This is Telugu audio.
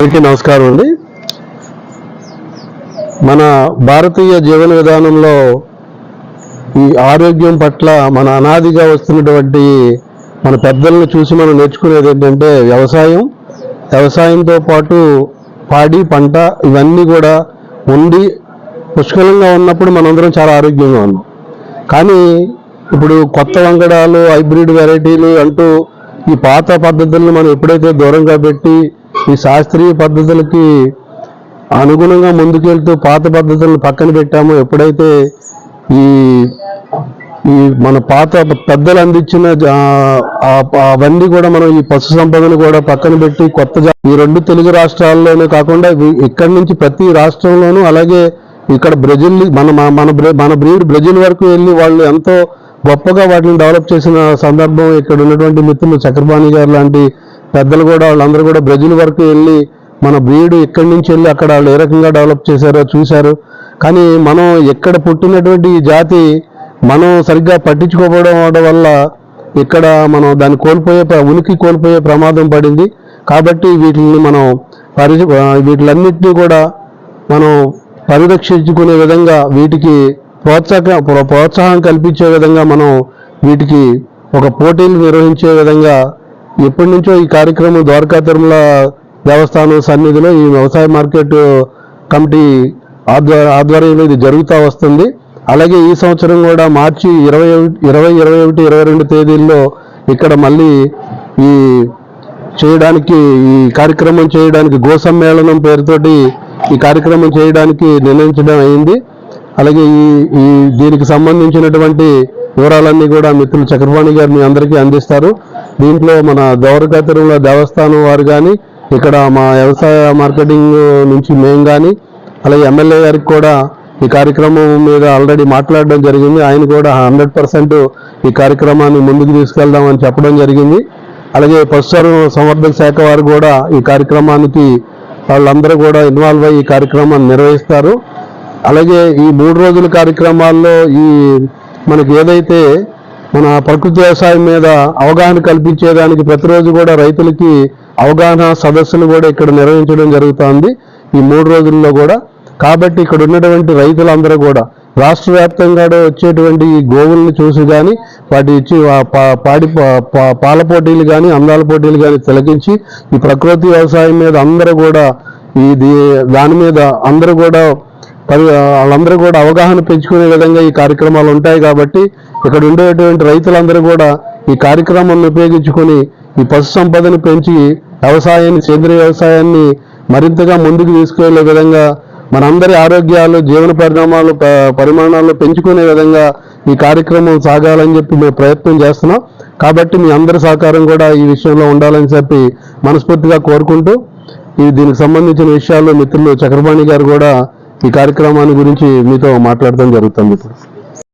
అందరికీ నమస్కారం అండి. మన భారతీయ జీవన విధానంలో ఈ ఆరోగ్యం పట్ల మన అనాదిగా వస్తున్నటువంటి మన పెద్దలను చూసి మనం నేర్చుకునేది ఏంటంటే వ్యవసాయం. వ్యవసాయంతో పాటు పాడి పంట ఇవన్నీ కూడా ఉండి పుష్కలంగా ఉన్నప్పుడు మనందరం చాలా ఆరోగ్యంగా ఉన్నాం. కానీ ఇప్పుడు కొత్త వంగడాలు హైబ్రిడ్ వెరైటీలు అంటూ ఈ పాత పద్ధతులను మనం ఎప్పుడైతే దూరంగా పెట్టి ఈ శాస్త్రీయ పద్ధతులకి అనుగుణంగా ముందుకెళ్తూ పాత పద్ధతులను పక్కన పెట్టామో ఎప్పుడైతే ఈ ఈ మన పాత పెద్దలు అందించిన అవన్నీ కూడా మనం ఈ పశు సంపదను కూడా పక్కన పెట్టి కొత్త జా- ఈ రెండు తెలుగు రాష్ట్రాల్లోనే కాకుండా ఇక్కడి నుంచి ప్రతి రాష్ట్రంలోనూ అలాగే ఇక్కడ బ్రెజిల్ మన మన- మన మన బ్రీడ్ బ్రెజిల్ వరకు వెళ్ళి వాళ్ళు ఎంతో గొప్పగా వాటిని డెవలప్ చేసిన సందర్భం ఇక్కడ ఉన్నటువంటి మిత్రులు చక్రపాణి గారు లాంటి పెద్దలు కూడా వాళ్ళందరూ కూడా బ్రెజిల్ వరకు వెళ్ళి మన బ్రీడ్ ఇక్కడి నుంచి వెళ్ళి అక్కడ వాళ్ళు ఏ రకంగా డెవలప్ చేశారో చూశారు. కానీ మనం ఎక్కడ పుట్టినటువంటి ఈ జాతి మనం సరిగ్గా పట్టించుకోకపోవడం వల్ల ఇక్కడ మనం దాన్ని కోల్పోయే ఉనికి కోల్పోయే ప్రమాదం పడింది. కాబట్టి వీటిని మనం పరి వీటిలన్నింటినీ కూడా మనం పరిరక్షించుకునే విధంగా వీటికి ప్రోత్సాహ ప్రోత్సాహం కల్పించే విధంగా మనం వీటికి ఒక పోటీలు నిర్వహించే విధంగా ఎప్పటి నుంచో ఈ కార్యక్రమం ద్వారకా తిరుమల దేవస్థానం సన్నిధిలో ఈ వ్యవసాయ మార్కెట్ కమిటీ ఆధ్వ- ఆధ్వర్యంలో ఇది జరుగుతూ వస్తుంది. అలాగే ఈ సంవత్సరం కూడా మార్చి ఇరవై ఇరవై ఇరవై ఒకటి ఇరవై రెండు తేదీల్లో ఇక్కడ మళ్ళీ ఈ చేయడానికి ఈ కార్యక్రమం చేయడానికి గో సమ్మేళనం పేరుతోటి ఈ కార్యక్రమం చేయడానికి నిర్ణయించడం అయింది. అలాగే ఈ ఈ దీనికి సంబంధించినటువంటి వివరాలన్నీ కూడా మిత్రులు చక్రపాణి గారు మీ అందరికీ అందిస్తారు. దీంట్లో మన దౌరకా తిరుమల దేవస్థానం వారు కానీ ఇక్కడ మా వ్యవసాయ మార్కెటింగ్ నుంచి మేము కానీ అలాగే ఎమ్మెల్యే గారికి కూడా ఈ కార్యక్రమం మీద ఆల్రెడీ మాట్లాడడం జరిగింది. ఆయన కూడా హండ్రెడ్ పర్సెంట్ ఈ కార్యక్రమాన్ని ముందుకు తీసుకెళ్దామని చెప్పడం జరిగింది. అలాగే పశుసర్వ సంవర్ధక శాఖ వారు కూడా ఈ కార్యక్రమానికి వాళ్ళందరూ కూడా ఇన్వాల్వ్ అయ్యి ఈ కార్యక్రమాన్ని నిర్వహిస్తారు. అలాగే ఈ మూడు రోజుల కార్యక్రమాల్లో ఈ మనకి ఏదైతే మన ప్రకృతి వ్యవసాయం మీద అవగాహన కల్పించేదానికి ప్రతిరోజు కూడా రైతులకి అవగాహన సదస్సులు కూడా ఇక్కడ నిర్వహించడం జరుగుతుంది. ఈ మూడు రోజుల్లో కూడా. కాబట్టి ఇక్కడ ఉన్నటువంటి రైతులందరూ కూడా రాష్ట్ర వ్యాప్తంగా వచ్చేటువంటి ఈ గోవులను చూసి కానీ వాటి ఇచ్చి పా- పాడి పా- పా- పాల పోటీలు కానీ అందాల పోటీలు కానీ తిలకించి ఈ ప్రకృతి వ్యవసాయం మీద అందరూ కూడా ఈ దాని మీద అందరూ కూడా పరి వాళ్ళందరూ కూడా అవగాహన పెంచుకునే విధంగా ఈ కార్యక్రమాలు ఉంటాయి కాబట్టి ఇక్కడ ఉండేటువంటి రైతులందరూ కూడా ఈ కార్యక్రమాన్ని ఉపయోగించుకొని ఈ పశు సంపదను పెంచి వ్యవసాయాన్ని సేంద్రియ వ్యవసాయాన్ని మరింతగా ముందుకు తీసుకెళ్ళే విధంగా మనందరి ఆరోగ్యాలు జీవన పరిణామాలు పరిమాణాలు పెంచుకునే విధంగా ఈ కార్యక్రమం సాగాలని చెప్పి మేము ప్రయత్నం చేస్తున్నాం. కాబట్టి మీ అందరి సహకారం కూడా ఈ విషయంలో ఉండాలని చెప్పి మనస్ఫూర్తిగా కోరుకుంటూ ఈ దీనికి సంబంధించిన విషయాల్లో మిత్రులు చక్రపాణి గారు కూడా ఈ కార్యక్రమాన్ని గురించి మీతో మాట్లాడడం జరుగుతుంది ఇప్పుడు.